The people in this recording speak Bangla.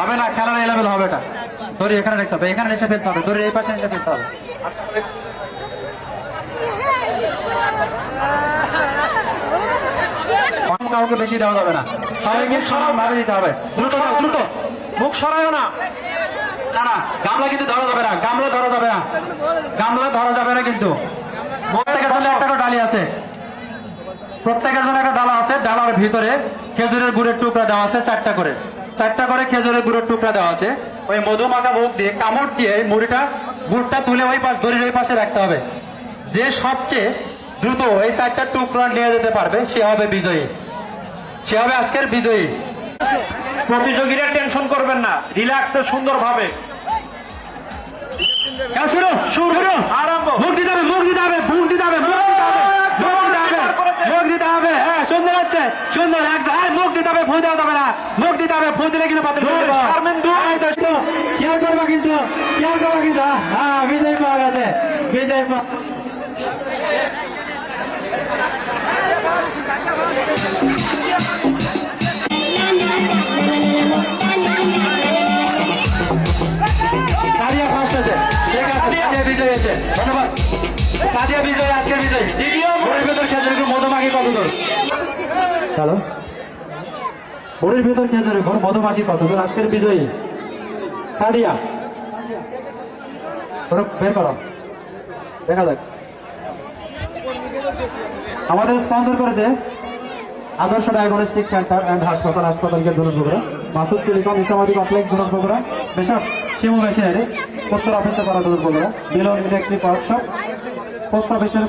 হবে না খেলার এলেবেল হবে এটা। দড়ি এখানে রাখতে হবে এখানে এসে ফেলতে হবে দড়ি এই পাশে এসে ফেলতে হবে। কাউকে বেশি দেওয়া যাবে না। সবাইকে সমান ভাবে দিতে হবে। দ্রুত দাও, দ্রুত। মুখ সরাইও না। না না গামলা কিন্তু ধরা যাবে না গামলা ধরা যাবে না। গামলা ধরা যাবে না কিন্তু। প্রত্যেকের জন্য একটা করে ডালি আছে। প্রত্যেকের জন্য একটা ডালা আছে ডালার ভিতরে খেজুরের গুড়ের টুকরা দেওয়া আছে চারটা করে। চারটা করে খেজুরের গুড়ের টুকরা দেওয়া আছে। ওই মধু মাখা মুখ দিয়ে কামড় দিয়ে মুড়িটা গুড়টা তুলে ওই পাশ দড়ির ওই পাশে রাখতে হবে। যে সবচেয়ে দ্রুত এই চারটা টুকরা নিয়ে যেতে পারবে সে হবে বিজয়ী। সে হবে আজকের বিজয়ী। প্রতিযোগীরা টেনশন করবেন না রিল্যাক্সে সুন্দর ভাবে হ্যাঁ, শুনো। শুরু আরম্ভ। মুখ দিতে হবে মুখ দিতে হবে মুখ দিতে হবে মুখ দিতে হবে মুখ দিতে হবে মুখ দিতে হবে হ্যাঁ সুন্দর হচ্ছে সুন্দর হ্যাঁ মুখ দিতে হবে ফু দেওয়া যাবে না। মুখ দিতে হবে ফু দিলে কিন্তু। খেয়াল করবা কিন্তু খেয়াল করবা কিন্তু। হ্যাঁ বিজয় পাওয়া গেছে বিজয় পাওয়া ধন্যবাদ। সাদিয়া বিজয় আজকের বিজয়। দ্বিতীয়। মধুমাখি কত দূর। হ্যালো? ভোরের ভেতর খেজুর ঘর মধুমাখি কত আজকের বিজয়ী। সাদিয়া। বের করো। দেখা যাক। আমাদের স্পন্সর করেছে আদর্শ ডায়াগনস্টিক সেন্টার অ্যান্ড হাসপাতাল হাসপাতালকে ধরুন মাসুদ টেলিকম ইসলামাদি কমপ্লেক্স ধরুন বগুড়া। বেশক শিমু মেশিনারি। উত্তর অফিসে করা ধরুন বগুড়া। বিলন ইলেকট্রিক ওয়ার্কশপ পোস্ট অফিসের